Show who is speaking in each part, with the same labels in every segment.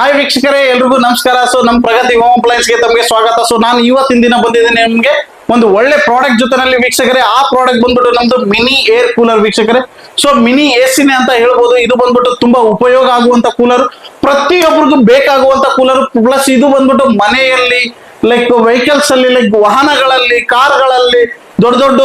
Speaker 1: Hi ವೀಕ್ಷಕರೇ, ಎಲ್ರಿಗೂ ನಮಸ್ಕಾರ. ಸೊ ನಮ್ಮ ಪ್ರಗತಿ ಹೋಮ್ ಅಪ್ಲೈನ್ಸ್ಗೆ ತಮಗೆ ಸ್ವಾಗತ. ಸೊ ನಾನು ಇವತ್ತಿನ ದಿನ ಬಂದಿದ್ದೀನಿ ನಿಮಗೆ ಒಂದು ಒಳ್ಳೆ ಪ್ರಾಡಕ್ಟ್ ಜೊತೆನಲ್ಲಿ ವೀಕ್ಷಕರೇ. ಆ ಪ್ರಾಡಕ್ಟ್ ಬಂದ್ಬಿಟ್ಟು ನಮ್ದು ಮಿನಿ ಏರ್ ಕೂಲರ್ ವೀಕ್ಷಕರೇ. ಸೊ ಮಿನಿ ಎಸಿನೇ ಅಂತ ಹೇಳ್ಬೋದು. ಇದು ಬಂದ್ಬಿಟ್ಟು ತುಂಬಾ ಉಪಯೋಗ ಆಗುವಂತ ಕೂಲರ್ ಪ್ರತಿಯೊಬ್ಬರಿಗೂ ಬೇಕಾಗುವಂತ ಕೂಲರ್ ಪ್ಲಸ್ ಇದು ಬಂದ್ಬಿಟ್ಟು ಮನೆಯಲ್ಲಿ ಲೈಕ್ ವೆಹಿಕಲ್ಸ್ ಅಲ್ಲಿ ಲೈಕ್ ವಾಹನಗಳಲ್ಲಿ ಕಾರ್ಗಳಲ್ಲಿ ದೊಡ್ಡ ದೊಡ್ಡ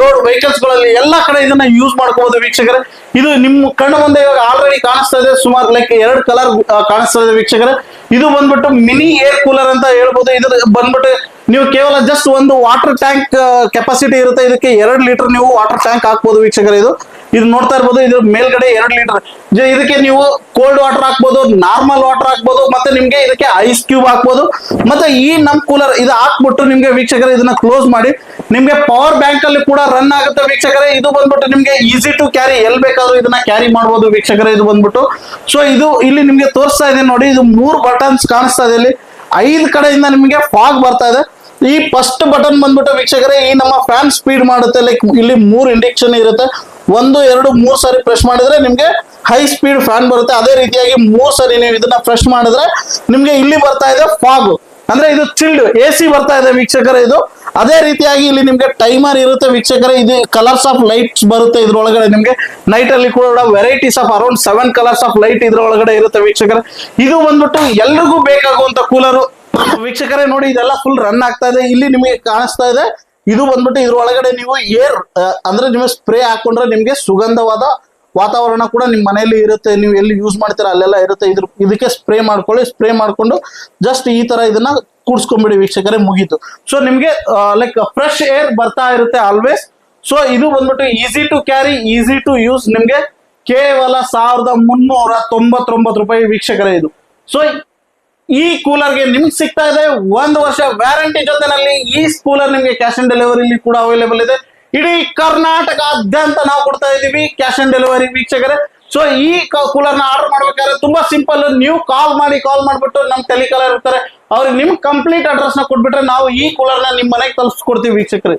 Speaker 1: ಲೋಡ್ ವೆಹಿಕಲ್ಸ್ಗಳಲ್ಲಿ ಎಲ್ಲಾ ಕಡೆ ಇದನ್ನ ಯೂಸ್ ಮಾಡ್ಕೋಬಹುದು ವೀಕ್ಷಕರೇ. ಇದು ನಿಮ್ಮ ಕಣ್ಣು ಮುಂದೆ ಇವಾಗ ಆಲ್ರೆಡಿ ಕಾಣಿಸ್ತಾ ಇದೆ. ಸುಮಾರು ಲೈಕ್ ಎರಡು ಕಲರ್ ಕಾಣಿಸ್ತಾ ಇದೆ ವೀಕ್ಷಕರೇ. ಇದು ಬಂದ್ಬಿಟ್ಟು ಮಿನಿ ಏರ್ ಕೂಲರ್ ಅಂತ ಹೇಳ್ಬೋದು. ಇದು ಬಂದ್ಬಿಟ್ಟು ನೀವು ಕೇವಲ ಜಸ್ಟ್ ಒಂದು ವಾಟರ್ ಟ್ಯಾಂಕ್ ಕೆಪಾಸಿಟಿ ಇರುತ್ತೆ. ಇದಕ್ಕೆ ಎರಡು ಲೀಟರ್ ನೀವು ವಾಟರ್ ಟ್ಯಾಂಕ್ ಹಾಕ್ಬೋದು ವೀಕ್ಷಕರೇ ಇದು. ಇದು ನೋಡ್ತಾ ಇರ್ಬೋದು, ಇದ್ರ ಮೇಲ್ಗಡೆ ಎರಡು ಲೀಟರ್. ಇದಕ್ಕೆ ನೀವು ಕೋಲ್ಡ್ ವಾಟರ್ ಹಾಕ್ಬೋದು ನಾರ್ಮಲ್ ವಾಟರ್ ಹಾಕ್ಬೋದು, ಮತ್ತೆ ನಿಮ್ಗೆ ಇದಕ್ಕೆ ಐಸ್ ಕ್ಯೂಬ್ ಹಾಕ್ಬೋದು. ಮತ್ತೆ ಈ ನಮ್ ಕೂಲರ್ ಇದು ಹಾಕ್ಬಿಟ್ಟು ನಿಮ್ಗೆ ವೀಕ್ಷಕರೇ ಇದನ್ನ ಕ್ಲೋಸ್ ಮಾಡಿ. ನಿಮ್ಗೆ ಪವರ್ ಬ್ಯಾಂಕ್ ಅಲ್ಲಿ ಕೂಡ ರನ್ ಆಗುತ್ತೆ ವೀಕ್ಷಕರೇ. ಇದು ಬಂದ್ಬಿಟ್ಟು ನಿಮ್ಗೆ ಈಸಿ ಟು ಕ್ಯಾರಿ ಎಲ್ ಬೇಕಾದ್ರೂ ಇದನ್ನ ಕ್ಯಾರಿ ಮಾಡ್ಬೋದು ವೀಕ್ಷಕರೇ, ಇದು ಬಂದ್ಬಿಟ್ಟು. ಸೊ ಇದು ಇಲ್ಲಿ ನಿಮ್ಗೆ ತೋರಿಸ್ತಾ ಇದೆ ನೋಡಿ, ಇದು ಮೂರು ಬಟನ್ಸ್ ಕಾಣಿಸ್ತಾ ಇದೆ ಇಲ್ಲಿ. ಐದು ಕಡೆಯಿಂದ ನಿಮಗೆ ಫಾಗ್ ಬರ್ತಾ ಇದೆ. ಈ ಫಸ್ಟ್ ಬಟನ್ ಬಂದ್ಬಿಟ್ಟು ವೀಕ್ಷಕರೇ, ಈ ನಮ್ಮ ಫ್ಯಾನ್ ಸ್ಪೀಡ್ ಮಾಡುತ್ತೆ. ಲೈಕ್ ಇಲ್ಲಿ ಮೂರು ಇಂಡಿಕ್ಷನ್ ಇರುತ್ತೆ. ಒಂದು, ಎರಡು, ಮೂರು ಸಾರಿ ಪ್ರೆಸ್ ಮಾಡಿದ್ರೆ ನಿಮ್ಗೆ ಹೈ ಸ್ಪೀಡ್ ಫ್ಯಾನ್ ಬರುತ್ತೆ. ಅದೇ ರೀತಿಯಾಗಿ ಮೂರು ಸಾರಿ ನೀವು ಇದನ್ನ ಪ್ರೆಸ್ ಮಾಡಿದ್ರೆ ನಿಮ್ಗೆ ಇಲ್ಲಿ ಬರ್ತಾ ಇದೆ ಫಾಗ್ ಅಂದ್ರೆ ಇದು ಚಿಲ್ಡ್ ಎ ಸಿ ಬರ್ತಾ ಇದೆ ವೀಕ್ಷಕರೇ ಇದು. ಅದೇ ರೀತಿಯಾಗಿ ಇಲ್ಲಿ ನಿಮ್ಗೆ ಟೈಮರ್ ಇರುತ್ತೆ ವೀಕ್ಷಕರೇ. ಇದು ಕಲರ್ಸ್ ಆಫ್ ಲೈಟ್ಸ್ ಬರುತ್ತೆ ಇದ್ರೊಳಗಡೆ ನಿಮ್ಗೆ. ನೈಟ್ ಅಲ್ಲಿ ಕೂಡ varieties of around seven colours of light ಇದ್ರೊಳಗಡೆ ಇರುತ್ತೆ ವೀಕ್ಷಕರೇ. ಇದು ಬಂದ್ಬಿಟ್ಟು ಎಲ್ರಿಗೂ ಬೇಕಾಗುವಂತ ಕೂಲರು ವೀಕ್ಷಕರೇ ನೋಡಿ, ಇದೆಲ್ಲ ಫುಲ್ ರನ್ ಆಗ್ತಾ ಇದೆ. ಇಲ್ಲಿ ನಿಮಗೆ ಕಾಣಿಸ್ತಾ ಇದೆ ಇದು ಬಂದ್ಬಿಟ್ಟು ಇದ್ರ ಒಳಗಡೆ ನೀವು ಏರ್ ಅಂದ್ರೆ ನಿಮಗೆ ಸ್ಪ್ರೇ ಹಾಕೊಂಡ್ರೆ ನಿಮ್ಗೆ ಸುಗಂಧವಾದ ವಾತಾವರಣ ಕೂಡ ನಿಮ್ ಮನೆಯಲ್ಲಿ ಇರುತ್ತೆ. ನೀವು ಎಲ್ಲಿ ಯೂಸ್ ಮಾಡ್ತೀರಾ, ಅಲ್ಲೆಲ್ಲ ಇರುತ್ತೆ. ಇದ್ರ, ಇದಕ್ಕೆ ಸ್ಪ್ರೇ ಮಾಡ್ಕೊಳ್ಳಿ. ಸ್ಪ್ರೇ ಮಾಡ್ಕೊಂಡು ಜಸ್ಟ್ ಈ ತರ ಇದನ್ನ ಕೂಡ್ಸ್ಕೊಂಡ್ಬಿಡಿ ವೀಕ್ಷಕರೇ, ಮುಗೀತು. ಸೊ ನಿಮ್ಗೆ ಲೈಕ್ ಫ್ರೆಶ್ ಏರ್ ಬರ್ತಾ ಇರುತ್ತೆ ಆಲ್ವೇಸ್ ಸೊ ಇದು ಬಂದ್ಬಿಟ್ಟು easy to carry easy to use ನಿಮ್ಗೆ ಕೇವಲ ಸಾವಿರದ ಮುನ್ನೂರ ತೊಂಬತ್ತೊಂಬತ್ತು ರೂಪಾಯಿ ವೀಕ್ಷಕರೇ ಇದು. ಸೊ ಈ ಕೂಲರ್ಗೆ ನಿಮ್ಗೆ ಸಿಗ್ತಾ ಇದೆ. ಒಂದು ವರ್ಷ ವ್ಯಾರಂಟಿ ಜೊತೆನಲ್ಲಿ ಈ ಕೂಲರ್ ನಿಮ್ಗೆ ಕ್ಯಾಶ್ ಆನ್ ಡೆಲಿವರಿ ಕೂಡ ಅವೈಲೇಬಲ್ ಇದೆ. ಇಡೀ ಕರ್ನಾಟಕಾದ್ಯಂತ ನಾವು ಕೊಡ್ತಾ ಇದೀವಿ ಕ್ಯಾಶ್ ಆನ್ ಡೆಲಿವರಿ ವೀಕ್ಷಕರೇ. ಸೊ ಈ ಕೂಲರ್ನ ಆರ್ಡರ್ ಮಾಡ್ಬೇಕಾದ್ರೆ ತುಂಬಾ ಸಿಂಪಲ್ ನೀವು ಕಾಲ್ ಮಾಡಿ ಕಾಲ್ ಮಾಡ್ಬಿಟ್ಟು ನಮ್ ಟೆಲಿಕಾಲರ್ ಇರ್ತಾರೆ ಅವ್ರಿಗೆ ನಿಮ್ ಕಂಪ್ಲೀಟ್ ಅಡ್ರೆಸ್ನ ಕೊಟ್ಬಿಟ್ರೆ ನಾವು ಈ ಕೂಲರ್ನ ನಿಮ್ ಮನೆಗೆ ತಲುಪಿಸ್ಕೊಡ್ತೀವಿ ವೀಕ್ಷಕರೇ.